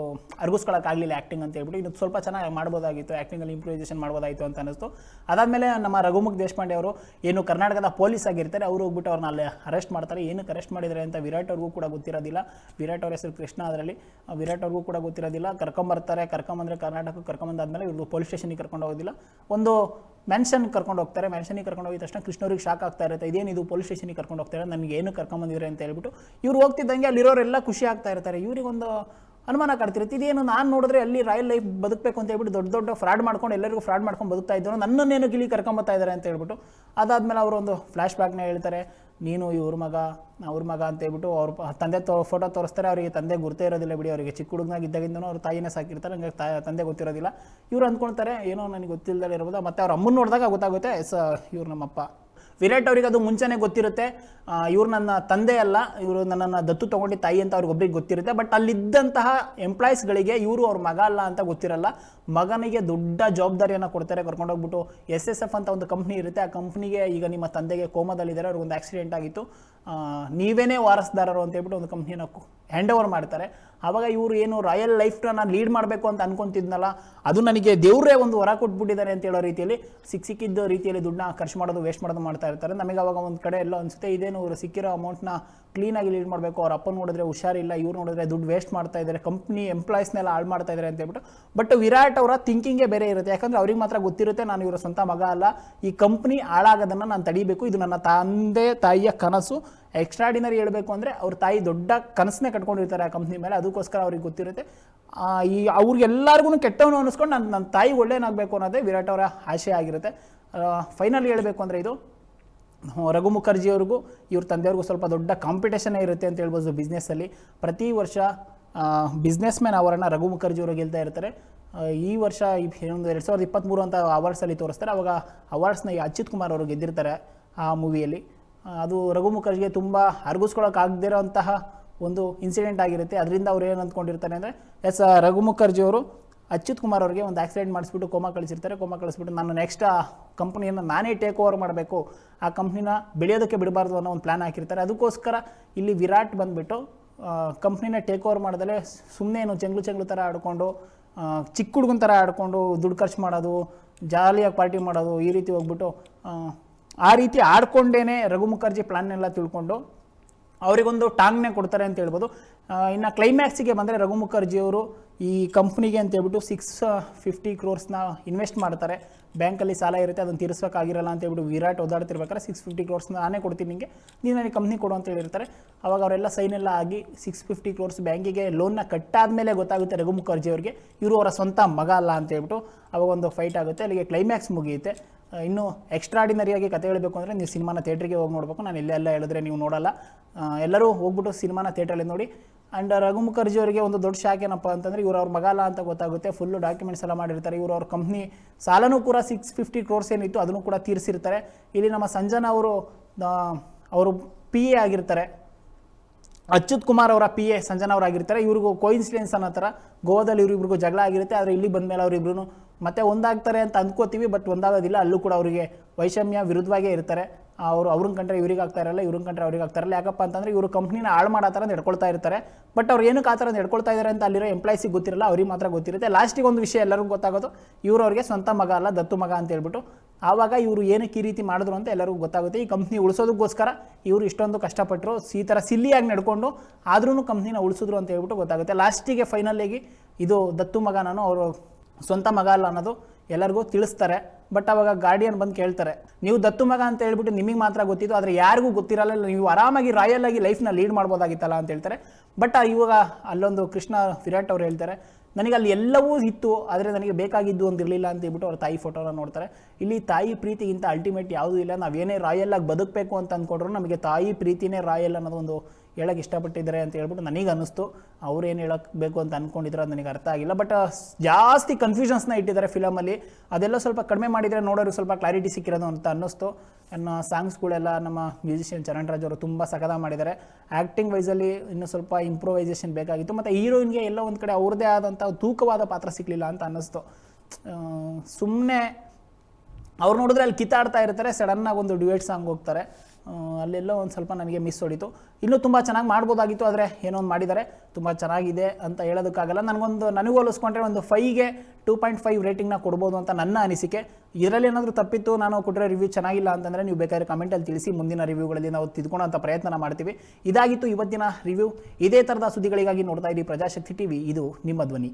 ಅರ್ಗಿಸ್ಕೊಳ್ಳೋಕ್ಕಾಗಲಿಲ್ಲ ಆ್ಯಕ್ಟಿಂಗ್ ಅಂತ ಹೇಳ್ಬಿಟ್ಟು. ಇನ್ನು ಸ್ವಲ್ಪ ಚೆನ್ನಾಗಿ ಮಾಡ್ಬೋದಾಗಿತ್ತು. ಆ್ಯಕ್ಟಿಂಗಲ್ಲಿ ಇಂಪ್ರೂವೈಸೇಷನ್ ಮಾಡ್ಬೋದಾಗಿತ್ತು ಅಂತ ಅನ್ನಿಸ್ತು. ಅದಾದಮೇಲೆ ನಮ್ಮ ರಘುಮುಖ್ ದೇಶಪಾಂಡೆ ಅವರು ಏನು ಕರ್ನಾಟಕದ ಪೊಲೀಸ್ ಆಗಿರ್ತಾರೆ, ಅವರು ಹೋಗ್ಬಿಟ್ಟು ಅವ್ರನ್ನ ಅಲ್ಲಿ ಅರೆಸ್ಟ್ ಮಾಡ್ತಾರೆ. ಏನಕ್ಕೆ ಅರೆಸ್ಟ್ ಮಾಡಿದ್ದಾರೆ ಅಂತ ವಿರಾಟ್ ಅವ್ರಿಗೂ ಕೂಡ ಗೊತ್ತಿರೋದಿಲ್ಲ. ವಿರಾಟ್ ಅವ್ರ ಹೆಸರು ಕೃಷ್ಣ ಅದರಲ್ಲಿ. ವಿರಾಟ್ ಅವ್ರಿಗೂ ಕೂಡ ಗೊತ್ತಿರೋದಿಲ್ಲ. ಕರ್ಕೊಂಬರ್ತಾರೆ. ಕರ್ಕೊಂಬಂದರೆ ಕರ್ನಾಟಕಕ್ಕೆ ಕರ್ಕೊಂಬಂದಾದ್ಮೇಲೆ ಇವರು ಪೊಲೀಸ್ ಸ್ಟೇಷನಿಗೆ ಕರ್ಕೊಂಡು ಹೋಗೋದಿಲ್ಲ ಒಂದು ಮೆನ್ಷನ್ ಕರ್ಕೊಂಡು ಹೋಗ್ತಾರೆ. ಮೆನ್ಷನಿಗೆ ಕರ್ಕೊಂಡು ಹೋಗಿದ ತಕ್ಷಣ ಕೃಷ್ಣವ್ರಿಗೆ ಶಾಕ್ ಆಗ್ತಾ ಇರುತ್ತೆ. ಇದೇನಿದು ಪೊಲೀಸ್ ಸ್ಟೇಷನಿಗೆ ಕರ್ಕೊಂಡು ಹೋಗ್ತಾರೆ. ನನಗೆ ಏನು ಕರ್ಕೊಂಬಂದಿದ್ರೆ ಅಂತ ಹೇಳ್ಬಿಟ್ಟು ಇವ್ರು ಹೋಗ್ತಿದ್ದಂಗೆ ಅಲ್ಲಿರೋರೆಲ್ಲ ಖುಷಿ ಆಗ್ತಾ ಇರ್ತಾರೆ. ಇವರಿಗೊಂದು ಅನುಮಾನ ಕಾಡ್ತಿರುತ್ತೆ. ಇದೇನು ನಾನು ನೋಡಿದ್ರೆ ಅಲ್ಲಿ ರಾಯಲ್ ಲೈಫ್ ಬದುಕಬೇಕು ಅಂತ ಹೇಳ್ಬಿಟ್ಟು ದೊಡ್ಡ ದೊಡ್ಡ ಫ್ರಾಡ್ ಮಾಡ್ಕೊಂಡು ಎಲ್ಲರಿಗೂ ಫ್ರಾಡ್ ಮಾಡ್ಕೊಂಡು ಬದುಕ್ತಾ ಇದ್ರು ನನ್ನನ್ನೇನು ಗಿಲಿ ಕರ್ಕೊಂಬತ್ತಾ ಇದ್ದಾರೆ ಅಂತ ಹೇಳ್ಬಿಟ್ಟು ಅದಾದಮೇಲೆ ಅವರು ಒಂದು ಫ್ಲ್ಯಾಶ್ ಬ್ಯಾಕ್ನ ಹೇಳ್ತಾರೆ. ನೀನು, ಇವ್ರ ಮಗ, ಅವ್ರ ಮಗ ಅಂತ ಹೇಳ್ಬಿಟ್ಟು ಅವ್ರ ತಂದೆ ತೋ ಫೋಟೋ ತೋರಿಸ್ತಾರೆ. ಅವರಿಗೆ ತಂದೆ ಗುರ್ತೇ ಇರೋದಿಲ್ಲ ಬಿಡಿ. ಅವರಿಗೆ ಚಿಕ್ಕ ಹುಡುಗನಾಗ ಇದ್ದಾಗಿಂದನೂ ಅವ್ರ ತಾಯಿನೇ ಸಾಕಿರ್ತಾರೆ. ಹಂಗಾಗಿ ತಾ ತಂದೆ ಗೊತ್ತಿರೋದಿಲ್ಲ. ಇವ್ರು ಅಂದ್ಕೊಳ್ತಾರೆ, ಏನೋ ನನಗೆ ಗೊತ್ತಿಲ್ಲದೆ ಇರ್ಬೋದು. ಮತ್ತು ಅವ್ರ ಅಮ್ಮನ ನೋಡಿದಾಗ ಗೊತ್ತಾಗುತ್ತೆ, ಎಸ್, ಇವ್ರು ನಮ್ಮಪ್ಪ. ವಿರಾಟ್ ಅವರಿಗೆ ಅದು ಮುಂಚೆನೇ ಗೊತ್ತಿರುತ್ತೆ. ಇವ್ರು ನನ್ನ ತಂದೆ ಅಲ್ಲ, ಇವರು ನನ್ನನ್ನು ದತ್ತು ತೊಗೊಂಡು ತಾಯಿ ಅಂತ ಅವ್ರಿಗೆ ಒಬ್ರಿಗೆ ಗೊತ್ತಿರುತ್ತೆ. ಬಟ್ ಅಲ್ಲಿದ್ದಂತಹ ಎಂಪ್ಲಾಯೀಸ್ಗಳಿಗೆ ಇವರು ಅವ್ರ ಮಗ ಅಲ್ಲ ಅಂತ ಗೊತ್ತಿರಲ್ಲ. ಮಗನಿಗೆ ದೊಡ್ಡ ಜವಾಬ್ದಾರಿಯನ್ನು ಕೊಡ್ತಾರೆ ಕರ್ಕೊಂಡೋಗ್ಬಿಟ್ಟು ಎಸ್ ಎಸ್ ಎಫ್ ಅಂತ ಒಂದು ಕಂಪ್ನಿ ಇರುತ್ತೆ. ಆ ಕಂಪ್ನಿಗೆ ಈಗ ನಿಮ್ಮ ತಂದೆಗೆ ಕೋಮದಲ್ಲಿದ್ದಾರೆ, ಅವ್ರಿಗೊಂದು ಆಕ್ಸಿಡೆಂಟ್ ಆಗಿತ್ತು. ನೀವೇನೇ ವಾರಸ್ದಾರರು ಅಂತ ಹೇಳ್ಬಿಟ್ಟು ಒಂದು ಕಂಪ್ನಿನ ಹ್ಯಾಂಡ್ ಓವರ್ ಮಾಡ್ತಾರೆ. ಆವಾಗ ಇವರು ಏನು ರಾಯಲ್ ಲೈಫ್ನ ನಾನು ಲೀಡ್ ಮಾಡಬೇಕು ಅಂತ ಅನ್ಕೊಂತಿದ್ನಲ್ಲ, ಅದು ನನಗೆ ದೇವರೇ ಒಂದು ಹೊರ ಕೊಟ್ಬಿಟ್ಟಿದ್ದಾರೆ ಅಂತ ಹೇಳೋ ರೀತಿಯಲ್ಲಿ ಸಿಕ್ಕ ಸಿಕ್ಕಿದ್ದ ರೀತಿಯಲ್ಲಿ ದುಡ್ಡನ್ನ ಖರ್ಚು ಮಾಡೋದು ವೇಸ್ಟ್ ಮಾಡೋದು ಮಾಡ್ತಾ ಇರ್ತಾರೆ. ನಮಗೆ ಅವಾಗ ಒಂದು ಕಡೆ ಎಲ್ಲ ಅನಿಸುತ್ತೆ, ಇದೇನು ಇವರು ಸಿಕ್ಕಿರೋ ಅಮೌಂಟ್ನ ಕ್ಲೀನಾಗಿ ಲೀಡ್ ಮಾಡಬೇಕು, ಅವ್ರ ಅಪ್ಪ ನೋಡಿದ್ರೆ ಹುಷಾರಿಲ್ಲ, ಇವ್ರು ನೋಡಿದ್ರೆ ದುಡ್ಡು ವೇಸ್ಟ್ ಮಾಡ್ತಾ ಇದ್ದಾರೆ ಕಂಪ್ನಿ ಎಂಪ್ಲಾಯ್ಸ್ನೆಲ್ಲ ಹಾಳು ಮಾಡ್ತಾ ಇದ್ದಾರೆ ಅಂತ ಹೇಳ್ಬಿಟ್ಟು. ಬಟ್ ವಿರಾಟ್ ಅವರ ಥಿಂಕಿಂಗೇ ಬೇರೆ ಇರುತ್ತೆ. ಯಾಕಂದ್ರೆ ಅವ್ರಿಗೆ ಮಾತ್ರ ಗೊತ್ತಿರುತ್ತೆ, ನಾನು ಇವರ ಸ್ವಂತ ಮಗ ಅಲ್ಲ. ಈ ಕಂಪ್ನಿ ಹಾಳಾಗೋದನ್ನು ನಾನು ತಡಿಬೇಕು, ಇದು ನನ್ನ ತಂದೆ, ತಾಯಿಯ ಕನಸು. ಎಕ್ಸ್ಟ್ರಾಡಿನರಿ ಹೇಳಬೇಕು ಅಂದರೆ ಅವ್ರ ತಾಯಿ ದೊಡ್ಡ ಕನಸನ್ನೇ ಕಟ್ಕೊಂಡಿರ್ತಾರೆ ಆ ಕಂಪ್ನಿ ಮೇಲೆ, ಅದಕ್ಕೋಸ್ಕರ ಅವ್ರಿಗೆ ಗೊತ್ತಿರುತ್ತೆ. ಈ ಅವ್ರಿಗೆಲ್ಲರಿಗೂ ಕೆಟ್ಟವನು ಅನ್ನಿಸ್ಕೊಂಡು ನನ್ನ ನನ್ನ ತಾಯಿ ಒಳ್ಳೇನಾಗಬೇಕು ಅನ್ನೋದೇ ವಿರಾಟ್ ಅವರ ಆಶೆ ಆಗಿರುತ್ತೆ. ಫೈನಲ್ ಹೇಳಬೇಕು ಅಂದರೆ ಇದು, ರಘು ಮುಖರ್ಜಿಯವ್ರಿಗೂ ಇವ್ರ ತಂದೆಯವ್ರಿಗೂ ಸ್ವಲ್ಪ ದೊಡ್ಡ ಕಾಂಪಿಟೇಷನ್ ಇರುತ್ತೆ ಅಂತ ಹೇಳ್ಬೋದು ಬಿಸ್ನೆಸ್ಸಲ್ಲಿ ಪ್ರತಿ ವರ್ಷ ಬಿಸ್ನೆಸ್ ಮ್ಯಾನ್ ಅವರನ್ನು ರಘು ಮುಖರ್ಜಿಯವರು ಗೆಲ್ತಾ ಇರ್ತಾರೆ. ಈ ವರ್ಷ ಒಂದು ಎರಡು ಸಾವಿರದ ಇಪ್ಪತ್ತ್ಮೂರು ಅಂತ ಅವಾರ್ಡ್ಸಲ್ಲಿ ತೋರಿಸ್ತಾರೆ. ಅವಾಗ ಅವಾರ್ಡ್ಸ್ನ ಈ ಅಚ್ಯುತ್ ಕುಮಾರ್ ಅವರು ಗೆದ್ದಿರ್ತಾರೆ ಆ ಮೂವಿಯಲ್ಲಿ ಅದು ರಘು ಮುಖರ್ಜಿಗೆ ತುಂಬ ಅರ್ಗಿಸ್ಕೊಳಕ್ಕಾಗದೇ ಇರೋಂತಹ ಒಂದು ಇನ್ಸಿಡೆಂಟ್ ಆಗಿರುತ್ತೆ. ಅದರಿಂದ ಅವ್ರು ಏನು ಅಂದ್ಕೊಂಡಿರ್ತಾರೆ ಅಂದರೆ, ಎಸ್ ರಘು ಮುಖರ್ಜಿಯವರು ಅಚ್ಯುತ್ ಕುಮಾರ್ ಅವರಿಗೆ ಒಂದು ಆಕ್ಸಿಡೆಂಟ್ ಮಾಡಿಸ್ಬಿಟ್ಟು ಕೋಮಾ ಕಳಿಸಿರ್ತಾರೆ. ಕೋಮಾ ಕಳಿಸ್ಬಿಟ್ಟು ನಾನು ನೆಕ್ಸ್ಟ್ ಆ ಕಂಪ್ನಿಯನ್ನು ನಾನೇ ಟೇಕ್ ಓವರ್ ಮಾಡಬೇಕು. ಆ ಕಂಪ್ನಿನ ಬೆಳೆಯೋದಕ್ಕೆ ಬಿಡಬಾರ್ದು ಅನ್ನೋ ಒಂದು ಪ್ಲ್ಯಾನ್ ಹಾಕಿರ್ತಾರೆ. ಅದಕ್ಕೋಸ್ಕರ ಇಲ್ಲಿ ವಿರಾಟ್ ಬಂದುಬಿಟ್ಟು ಕಂಪ್ನಿನ ಟೇಕ್ ಓವರ್ ಮಾಡ್ದಲೇ ಸುಮ್ಮನೆ ಏನು ಚೆಂಗ್ಲು ಚೆಂಗ್ಲು ಥರ ಆಡಿಕೊಂಡು ಚಿಕ್ಕ ಹುಡುಗನ ಥರ ಆಡಿಕೊಂಡು ದುಡ್ಡು ಖರ್ಚು ಮಾಡೋದು ಜಾಲಿಯಾಗಿ ಪಾರ್ಟಿ ಮಾಡೋದು ಈ ರೀತಿ ಹೋಗ್ಬಿಟ್ಟು ಆ, ರೀತಿ ಆಡ್ಕೊಂಡೇನೆ ರಘು ಮುಖರ್ಜಿ ಪ್ಲ್ಯಾನ್ನೆಲ್ಲ ತಿಳ್ಕೊಂಡು ಅವರಿಗೊಂದು ಟಾಂಗ್ನೆ ಕೊಡ್ತಾರೆ ಅಂತ ಹೇಳ್ಬೋದು. ಇನ್ನು ಕ್ಲೈಮ್ಯಾಕ್ಸಿಗೆ ಬಂದರೆ ರಘು ಮುಖರ್ಜಿಯವರು ಈ ಕಂಪ್ನಿಗೆ ಅಂತ ಹೇಳ್ಬಿಟ್ಟು ಸಿಕ್ಸ್ ಫಿಫ್ಟಿ ಕ್ರೋರ್ಸ್ನ ಇನ್ವೆಸ್ಟ್ ಮಾಡ್ತಾರೆ. ಬ್ಯಾಂಕಲ್ಲಿ ಸಾಲ ಇರುತ್ತೆ ಅದನ್ನು ತೀರಿಸೋಕ್ಕಾಗಿರಲ್ಲ ಅಂತ ಹೇಳ್ಬಿಟ್ಟು ವಿರಾಟ್ ಓದಾಡ್ತಿರ್ಬೇಕಾದ್ರೆ ಸಿಕ್ಸ್ ಫಿಫ್ಟಿ ಕ್ರೋರ್ಸ್ನ ನಾನೇ ಕೊಡ್ತೀನಿ ನಿಮಗೆ ನೀನು ನನಗೆ ಕಂಪ್ನಿ ಕೊಡು ಅಂತ ಹೇಳಿರ್ತಾರೆ. ಅವಾಗ ಅವರೆಲ್ಲ ಸೈನ್ ಎಲ್ಲ ಆಗಿ ಸಿಕ್ಸ್ ಫಿಫ್ಟಿ ಕ್ರೋರ್ಸ್ ಬ್ಯಾಂಕಿಗೆ ಲೋನ್ನ ಕಟ್ಟಾದ್ಮೇಲೆ ಗೊತ್ತಾಗುತ್ತೆ ರಘು ಮುಖರ್ಜಿ ಅವರಿಗೆ ಇವರು ಅವರ ಸ್ವಂತ ಮಗ ಅಲ್ಲ ಅಂತ ಹೇಳ್ಬಿಟ್ಟು ಅವಾಗ ಒಂದು ಫೈಟ್ ಆಗುತ್ತೆ. ಅಲ್ಲಿಗೆ ಕ್ಲೈಮ್ಯಾಕ್ಸ್ ಮುಗಿಯುತ್ತೆ. ಇನ್ನು ಎಕ್ಸ್ಟ್ರಾಡಿನರಿಯಾಗಿ ಕತೆ ಹೇಳಬೇಕು ಅಂದರೆ ನೀವು ಸಿನಿಮಾನ ಥಿಯೇಟ್ರಿಗೆ ಹೋಗಿ ನೋಡಬೇಕು. ನಾನು ಇಲ್ಲೇ ಎಲ್ಲ ಹೇಳಿದ್ರೆ ನೀವು ನೋಡಲ್ಲ. ಎಲ್ಲರೂ ಹೋಗ್ಬಿಟ್ಟು ಸಿನಿಮಾನ ಥಿಯೇಟ್ರಲ್ಲಿ ನೋಡಿ. ಆ್ಯಂಡ್ ರಘು ಮುಖರ್ಜಿ ಅವರಿಗೆ ಒಂದು ದೊಡ್ಡ ಶಾಕ್ ಏನಪ್ಪ ಅಂತಂದರೆ ಇವರು ಅವ್ರ ಮಗಾಲ ಅಂತ ಗೊತ್ತಾಗುತ್ತೆ. ಫುಲ್ಲು ಡಾಕ್ಯುಮೆಂಟ್ಸ್ ಎಲ್ಲ ಮಾಡಿರ್ತಾರೆ. ಇವರು ಅವ್ರ ಕಂಪ್ನಿ ಸಾಲನೂ ಕೂಡ ಸಿಕ್ಸ್ ಫಿಫ್ಟಿ ಕ್ರೋರ್ಸ್ ಏನಿತ್ತು ಅದನ್ನು ಕೂಡ ತೀರಿಸಿರ್ತಾರೆ. ಇಲ್ಲಿ ನಮ್ಮ ಸಂಜನಾ ಅವರು ಅವರು ಪಿ ಎ ಆಗಿರ್ತಾರೆ. ಅಚ್ಯುತ್ ಕುಮಾರ್ ಅವರ ಪಿ ಎ ಸಂಜನಾ ಅವರಾಗಿರ್ತಾರೆ. ಇವ್ರಿಗೂ ಕೋಯಿನ್ಸಿಡೆನ್ಸ್ ಅನ್ನೋ ಥರ ಗೋವಾದಲ್ಲಿ ಇವರಿಬ್ರಿಗೂ ಜಗಳ ಆಗಿರುತ್ತೆ. ಆದರೆ ಇಲ್ಲಿ ಬಂದಮೇಲೆ ಅವರಿಬ್ರು ಮತ್ತೆ ಒಂದಾಗ್ತಾರೆ ಅಂತ ಅಂದ್ಕೋತೀವಿ ಬಟ್ ಒಂದಾಗೋದಿಲ್ಲ. ಅಲ್ಲೂ ಕೂಡ ಅವರಿಗೆ ವೈಷಮ್ಯ ವಿರುದ್ಧವಾಗೇ ಇರ್ತಾರೆ. ಅವರು, ಅವ್ರನ್ನ ಕಂಡ್ರೆ ಇವ್ರಿಗೆ ಆಗ್ತಾ ಇರಲ್ಲ, ಇವ್ರನ್ನ ಕಂಡ್ರೆ ಅವ್ರಿಗೆ ಆಗ್ತಾ ಇರಲ್ಲ. ಯಾಕಪ್ಪ ಅಂತಂದರೆ ಇವರು ಕಂಪ್ನಿನ ಹಾಳು ಮಾಡೋ ಥರ ನಡ್ಕೊಳ್ತಾ ಇರ್ತಾರೆ. ಬಟ್ ಅವ್ರು ಏನಕ್ಕೆ ಆ ಥರ ನಡ್ಕೊಳ್ತಾ ಇದ್ದಾರೆ ಅಂತ ಅಲ್ಲಿರೋ ಎಂಪ್ಲಾಯ್ಸಿಗೆ ಗೊತ್ತಿರಲ್ಲ, ಅವ್ರಿಗೆ ಮಾತ್ರ ಗೊತ್ತಿರುತ್ತೆ. ಲಾಸ್ಟಿಗೆ ಒಂದು ವಿಷಯ ಎಲ್ಲರಿಗೂ ಗೊತ್ತಾಗೋದು, ಇವರು ಅವ್ರಿಗೆ ಸ್ವಂತ ಮಗ ಅಲ್ಲ, ದತ್ತು ಮಗ ಅಂತ ಹೇಳ್ಬಿಟ್ಟು. ಆವಾಗ ಇವರು ಏನಕ್ಕೆ ಈ ರೀತಿ ಮಾಡಿದ್ರು ಅಂತ ಎಲ್ಲರಿಗೂ ಗೊತ್ತಾಗುತ್ತೆ. ಈ ಕಂಪ್ನಿ ಉಳಿಸೋದಕ್ಕೋಸ್ಕರ ಇವರು ಇಷ್ಟೊಂದು ಕಷ್ಟಪಟ್ಟರು ಈ ಥರ ಸಿಲ್ಲಿಯಾಗಿ ನಡ್ಕೊಂಡು ಆದ್ರೂ ಕಂಪ್ನಿನ ಉಳಿಸಿದ್ರು ಅಂತ ಹೇಳ್ಬಿಟ್ಟು ಗೊತ್ತಾಗುತ್ತೆ. ಲಾಸ್ಟಿಗೆ ಫೈನಲಿಗೆ ಇದು ದತ್ತು ಮಗ ನಾನು ಅವರು ಸ್ವಂತ ಮಗ ಅಲ್ಲ ಅನ್ನೋದು ಎಲ್ಲರಿಗೂ ತಿಳಿಸ್ತಾರೆ. ಬಟ್ ಅವಾಗ ಗಾರ್ಡಿಯನ್ ಬಂದು ಕೇಳ್ತಾರೆ, ನೀವು ದತ್ತು ಮಗ ಅಂತ ಹೇಳ್ಬಿಟ್ಟು ನಿಮಗೆ ಮಾತ್ರ ಗೊತ್ತಿತ್ತು, ಆದರೆ ಯಾರಿಗೂ ಗೊತ್ತಿರಲ್ಲ ನೀವು ಆರಾಮಾಗಿ ರಾಯಲ್ ಆಗಿ ಲೈಫ್ನ ಲೀಡ್ ಮಾಡ್ಬೋದಾಗಿತ್ತಲ್ಲ ಅಂತ ಹೇಳ್ತಾರೆ. ಬಟ್ ಇವಾಗ ಅಲ್ಲೊಂದು ಕೃಷ್ಣ ವಿರಾಟ್ ಅವ್ರು ಹೇಳ್ತಾರೆ, ನನಗೆ ಅಲ್ಲಿ ಎಲ್ಲವೂ ಇತ್ತು, ಆದರೆ ನನಗೆ ಬೇಕಾಗಿದ್ದು ಒಂದು ಇರಲಿಲ್ಲ ಅಂತ ಹೇಳ್ಬಿಟ್ಟು ಅವ್ರ ತಾಯಿ ಫೋಟೋನ ನೋಡ್ತಾರೆ. ಇಲ್ಲಿ ತಾಯಿ ಪ್ರೀತಿಗಿಂತ ಅಲ್ಟಿಮೇಟ್ ಯಾವುದೂ ಇಲ್ಲ, ನಾವೇನೇ ರಾಯಲ್ ಆಗಿ ಬದುಕಬೇಕು ಅಂತ ಅಂದ್ಕೊಂಡ್ರು ನಮಗೆ ತಾಯಿ ಪ್ರೀತಿನೇ ರಾಯಲ್ ಅನ್ನೋದು ಒಂದು ಹೇಳಕ್ಕೆ ಇಷ್ಟಪಟ್ಟಿದ್ದಾರೆ ಅಂತ ಹೇಳ್ಬಿಟ್ಟು ನನಗೆ ಅನ್ನಿಸ್ತು. ಅವ್ರು ಏನು ಹೇಳಕ್ಕೆ ಬೇಕು ಅಂತ ಅಂದ್ಕೊಂಡಿದ್ರು ಅದು ನನಗೆ ಅರ್ಥ ಆಗಿಲ್ಲ. ಬಟ್ ಜಾಸ್ತಿ ಕನ್ಫ್ಯೂಷನ್ಸ್ನ ಇಟ್ಟಿದ್ದಾರೆ ಫಿಲಮಲ್ಲಿ ಅದೆಲ್ಲ ಸ್ವಲ್ಪ ಕಡಿಮೆ ಮಾಡಿದರೆ ನೋಡೋರು ಸ್ವಲ್ಪ ಕ್ಲಾರಿಟಿ ಸಿಕ್ಕಿರೋದು ಅಂತ ಅನ್ನಿಸ್ತು. ಅನ್ನ ಸಾಂಗ್ಸ್ಗಳೆಲ್ಲ ನಮ್ಮ ಮ್ಯೂಸಿಷಿಯನ್ ಚರಣ್ ರಾಜ್ ಅವರು ತುಂಬ ಸಕದ ಮಾಡಿದ್ದಾರೆ. ಆ್ಯಕ್ಟಿಂಗ್ ವೈಸಲ್ಲಿ ಇನ್ನೂ ಸ್ವಲ್ಪ ಇಂಪ್ರೂವೈಸೇಷನ್ ಬೇಕಾಗಿತ್ತು. ಮತ್ತು ಹೀರೋಯಿನ್ಗೆ ಎಲ್ಲ ಒಂದು ಕಡೆ ಅವ್ರದ್ದೇ ಆದಂಥ ತೂಕವಾದ ಪಾತ್ರ ಸಿಕ್ಕಲಿಲ್ಲ ಅಂತ ಅನ್ನಿಸ್ತು. ಸುಮ್ಮನೆ ಅವ್ರು ನೋಡಿದ್ರೆ ಅಲ್ಲಿ ಕಿತ್ತಾಡ್ತಾ ಇರ್ತಾರೆ ಸಡನ್ನಾಗಿ ಒಂದು ಡ್ಯುಯೇಟ್ ಸಾಂಗ್ ಹೋಗ್ತಾರೆ. ಅಲ್ಲೆಲ್ಲೋ ಒಂದು ಸ್ವಲ್ಪ ನನಗೆ ಮಿಸ್ ಹೊಡಿತು. ಇನ್ನೂ ತುಂಬ ಚೆನ್ನಾಗಿ ಮಾಡ್ಬೋದಾಗಿತ್ತು, ಆದರೆ ಏನೋ ಒಂದು ಮಾಡಿದ್ದಾರೆ. ತುಂಬ ಚೆನ್ನಾಗಿದೆ ಅಂತ ಹೇಳೋದಕ್ಕಾಗಲ್ಲ. ನನಗೊಂದು, ನನಗೂ ಹೋಲಿಸ್ಕೊಂಡ್ರೆ ಒಂದು ಫೈವ್ಗೆ ಟೂ ಪಾಯಿಂಟ್ ಫೈವ್ ರೇಟಿಂಗ್ನ ಕೊಡ್ಬೋದು ಅಂತ ನನ್ನ ಅನಿಸಿಕೆ. ಇದರಲ್ಲಿ ಏನಾದರೂ ತಪ್ಪಿತ್ತು, ನಾನು ಕೊಟ್ಟರೆ ರಿವ್ಯೂ ಚೆನ್ನಾಗಿಲ್ಲ ಅಂತಂದರೆ ನೀವು ಬೇಕಾದ್ರೆ ಕಮೆಂಟಲ್ಲಿ ತಿಳಿಸಿ, ಮುಂದಿನ ರಿವ್ಯೂಗಳಲ್ಲಿ ನಾವು ತಿದ್ಕೊಳ್ಳೋಂಥ ಪ್ರಯತ್ನ ಮಾಡ್ತೀವಿ. ಇದಾಗಿತ್ತು ಇವತ್ತಿನ ರಿವ್ಯೂ ಇದೇ ಥರದ ಸುದ್ದಿಗಳಿಗಾಗಿ ನೋಡ್ತಾ ಇರಿ ಪ್ರಜಾಶಕ್ತಿ ಟಿವಿ. ಇದು ನಿಮ್ಮ ಧ್ವನಿ.